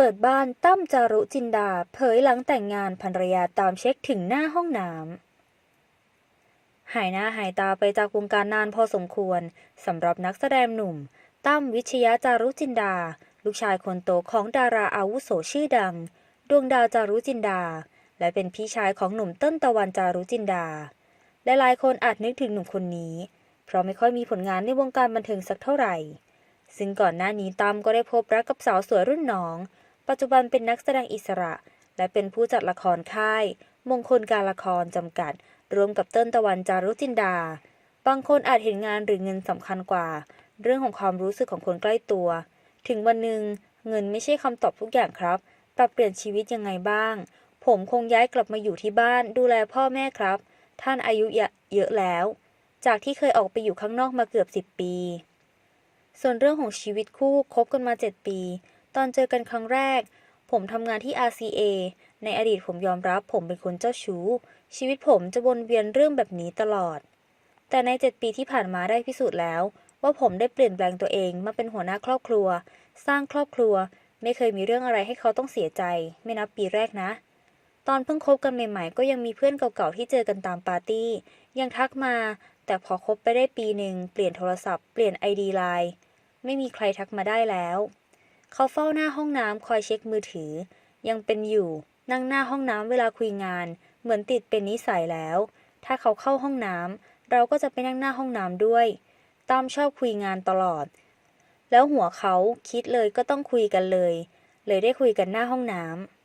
เปิดบ้านตั้มจารุจินดา เผยหลังแต่งงานภรรยาตามเช็คถึงหน้าห้องน้ำหายหน้าหายตาไปจากวงการนานพอสมควรสำหรับนักแสดงหนุ่ม ตั้มวิชยาจารุจินดา ลูกชายคนโตของดาราอาวุโสชื่อดัง ดวงดาวจารุจินดา และเป็นพี่ชายของหนุ่มเต้นตะวันจารุจินดาและหลายคนอาจนึกถึงหนุ่มคนนี้ เพราะไม่ค่อยมีผลงานในวงการบันเทิงสักเท่าไหร่ ซึ่งก่อนหน้านี้ตั้มก็ได้พบรักกับสาวสวยรุ่นน้อง ปัจจุบันเป็นนักแสดงอิสระ และเป็นผู้จัดละครค่าย มงคลการละครจำกัดร่วมกับเติ้ลตะวันจารุจินดา บางคนอาจเห็นงานหรือเงินสำคัญกว่า เรื่องของความรู้สึกของคนใกล้ตัว ถึงวันหนึ่งเงินไม่ใช่คำตอบทุกอย่างครับปรับเปลี่ยนชีวิตยังไงบ้าง ผมคงย้ายกลับมาอยู่ที่บ้าน ดูแลพ่อแม่ครับ ท่านอายุเยอะแล้ว จากที่เคยออกไปอยู่ข้างนอกมาเกือบ 10 ปี ส่วนเรื่องของชีวิตคู่คบกันมา 7 ปี ตอนเจอกันครั้งแรก ผมทำงานที่ RCA ในอดีตผมยอมรับผมเป็นคนเจ้าชู้ ชีวิตผมจะวนเวียนเรื่องแบบนี้ตลอด แต่ใน 7 ปีที่ผ่านมาได้พิสูจน์แล้ว ว่าผมได้เปลี่ยนแปลงตัวเองมาเป็นหัวหน้าครอบครัว สร้างครอบครัว ไม่เคยมีเรื่องอะไรให้เขาต้องเสียใจ ไม่นับปีแรกนะ ตอนเพิ่งคบกันใหม่ ๆ ก็ยังมีเพื่อนเก่าๆที่เจอกันตามปาร์ตี้ ยังทักมา แต่พอคบไปได้ปีหนึ่งเปลี่ยนโทรศัพท์เปลี่ยนไอดีไลน์ไม่มีใครทักมาได้แล้ว เขาเฝ้าหน้าห้องน้ำคอยเช็คมือถือ ยังเป็นอยู่ นั่งหน้าห้องน้ำเวลาคุยงาน เหมือนติดเป็นนิสัยแล้ว ถ้าเขาเข้าห้องน้ำเราก็จะไปนั่งหน้าห้องน้ำด้วยตามชอบคุยงานตลอด แล้วหัวเขาคิดเลยก็ต้องคุยกันเลย เลยได้คุยกันหน้าห้องน้ำ